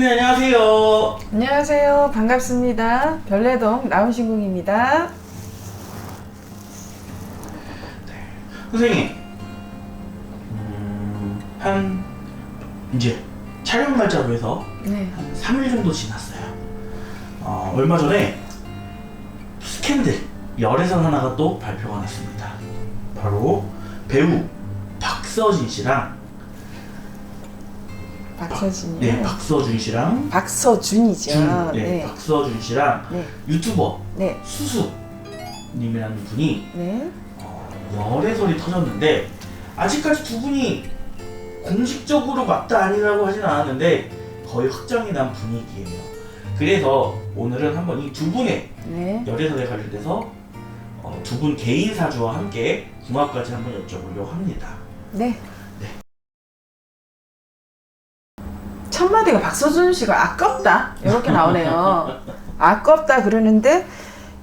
선생님 안녕하세요. 안녕하세요. 반갑습니다. 별내동 나훈신궁입니다. 선생님, 음, 한 이제 촬영 날짜로 해서 네. 한 3일 정도 지났어요. 어, 얼마 전에 스캔들 열애설 하나가 또 발표가 났습니다. 바로 배우 박서진 씨랑 박서진이요. 네 박서준 씨랑 박서준이죠. 준, 네, 네. 박서준 씨랑 네. 유튜버 네. 수수님이라는 분이 네. 어, 열애설이 터졌는데 아직까지 두 분이 공식적으로 맞다 아니라고 하진 않았는데 거의 확정이 난 분위기예요. 그래서 오늘은 한번 이 두 분의 네. 열애설에 관련돼서 어, 두분 개인 사주와 함께 궁합까지 한번 여쭤보려고 합니다. 네. 첫 마디가 박서준 씨가 아깝다 이렇게 나오네요. 아깝다 그러는데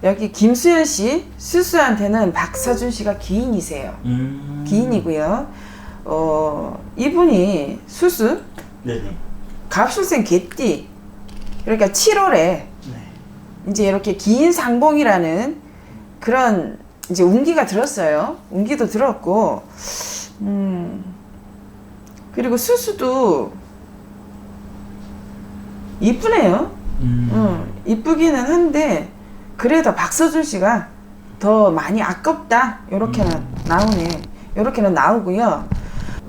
여기 김수현 씨 수수한테는 박서준 씨가 기인이세요. 음... 기인이고요. 어 이분이 수수 네네. 갑술생 개띠 그러니까 7월에 네. 이제 이렇게 긴 상봉이라는 그런 이제 운기가 들었어요. 운기도 들었고, 음, 그리고 수수도 이쁘네요. 음... 음, 이쁘기는 한데, 그래도 박서준 씨가 더 많이 아깝다. 요렇게는 음. 나오네. 요렇게는 나오고요.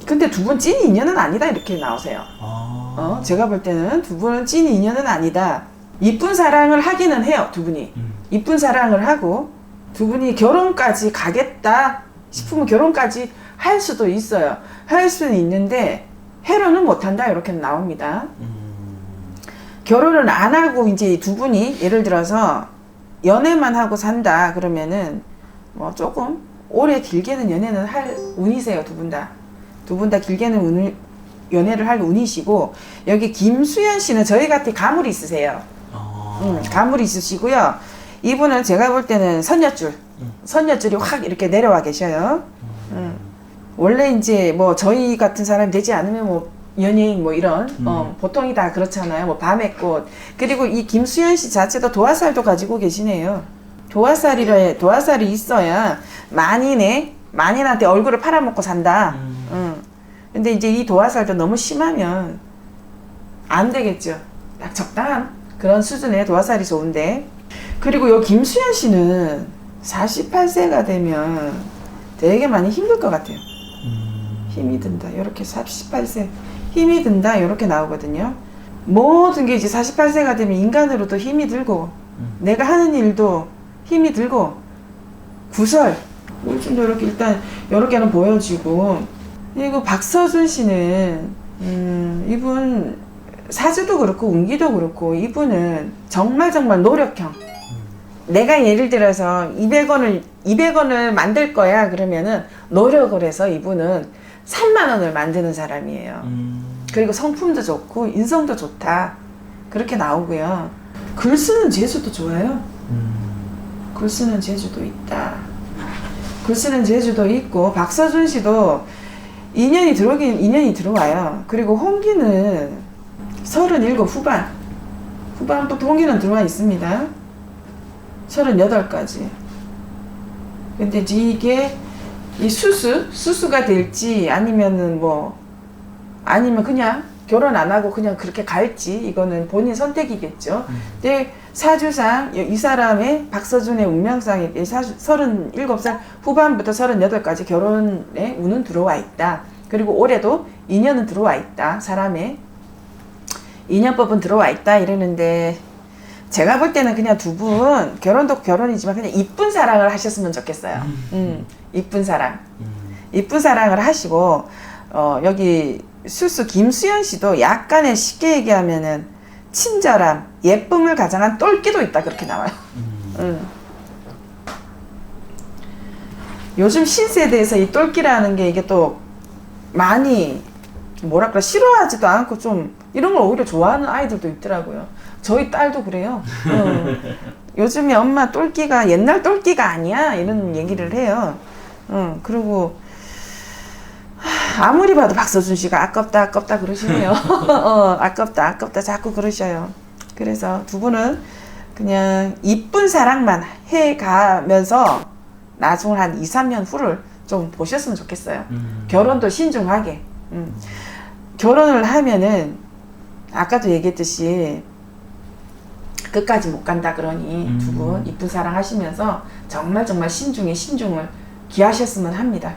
근데 두 분 찐 인연은 아니다. 이렇게 나오세요. 아... 어, 제가 볼 때는 두 분은 찐 인연은 아니다. 이쁜 사랑을 하기는 해요, 두 분이. 음. 이쁜 사랑을 하고 두 분이 결혼까지 가겠다 싶으면 결혼까지 할 수도 있어요. 할 수는 있는데 해로는 못한다 이렇게 나옵니다. 음... 결혼을 안 하고 이제 두 분이 예를 들어서 연애만 하고 산다 그러면은 뭐 조금 오래 길게는 연애는 할 운이세요 두 분 다. 두 분 다 길게는 운을 연애를 할 운이시고 여기 김수현 씨는 저희 같이 가물이 있으세요. 아... 음, 가물이 있으시고요. 이분은 제가 볼 때는 선녀줄, 음. 선녀줄이 확 이렇게 내려와 계셔요. 음. 원래 이제 뭐 저희 같은 사람이 되지 않으면 뭐 연예인 뭐 이런 음. 어, 보통이 다 그렇잖아요. 뭐 밤의 꽃 그리고 이 김수현 씨 자체도 도화살도 가지고 계시네요. 도화살이라 도화살이 있어야 만인의 만인한테 얼굴을 팔아먹고 산다. 음... 음. 근데 이제 이 도화살도 너무 심하면 안 되겠죠. 딱 적당한 그런 수준의 도화살이 좋은데. 그리고 요 김수현 씨는 48세가 되면 되게 많이 힘들 것 같아요. 음... 힘이 든다. 이렇게 48세 힘이 든다. 이렇게 나오거든요. 모든 게 이제 48세가 되면 인간으로도 힘이 들고 음. 내가 하는 일도 힘이 들고 구설 물좀도 이렇게 일단 이렇게는 보여지고 그리고 박서준 씨는 음 이분 사주도 그렇고 운기도 그렇고 이분은 정말 정말 노력형 내가 예를 들어서 200원을 200원을 만들 거야 그러면은 노력을 해서 이분은 3만 원을 만드는 사람이에요. 음... 그리고 성품도 좋고 인성도 좋다. 그렇게 나오고요. 글 쓰는 재주도 좋아요. 음... 글 쓰는 재주도 있다. 글 쓰는 재주도 있고 박서준 씨도 인연이 들어오긴 인연이 들어와요. 그리고 홍기는 37 후반 후반부터 홍기는 들어와 있습니다. 38까지. 근데 이게 이 수수 수수가 될지 아니면은 뭐 아니면 그냥 결혼 안 하고 그냥 그렇게 갈지 이거는 본인 선택이겠죠. 근데 사주상 이 사람의 박서준의 운명상에 37살 후반부터 38까지 결혼에 운은 들어와 있다. 그리고 올해도 인연은 들어와 있다. 사람의 인연법은 들어와 있다 이러는데 제가 볼 때는 그냥 두 분 결혼도 결혼이지만 그냥 이쁜 사랑을 하셨으면 좋겠어요. 음, 이쁜 사랑. 음... 이쁜 사랑을 하시고 어, 여기 수수 김수현 씨도 약간의 쉽게 얘기하면은 친절함, 예쁨을 가장한 똘끼도 있다 그렇게 나와요. 음... 음. 요즘 신세대에서 이 똘끼라는 게 이게 또 많이 뭐랄까 싫어하지도 않고 좀 이런 걸 오히려 좋아하는 아이들도 있더라고요. 저희 딸도 그래요. 어. 요즘에 엄마 똘끼가 옛날 똘끼가 아니야 이런 얘기를 해요. 어, 그리고 하, 아무리 봐도 박서준 씨가 아깝다 아깝다 그러시네요. 어, 아깝다 아깝다 자꾸 그러셔요. 그래서 두 분은 그냥 이쁜 사랑만 해 가면서 나중 한 2, 3년 후를 좀 보셨으면 좋겠어요. 음. 결혼도 신중하게. 음. 결혼을 하면은 아까도 얘기했듯이 끝까지 못 간다 그러니 음. 두분 이쁜 사랑 하시면서 정말 정말 신중에 신중을 기하셨으면 합니다.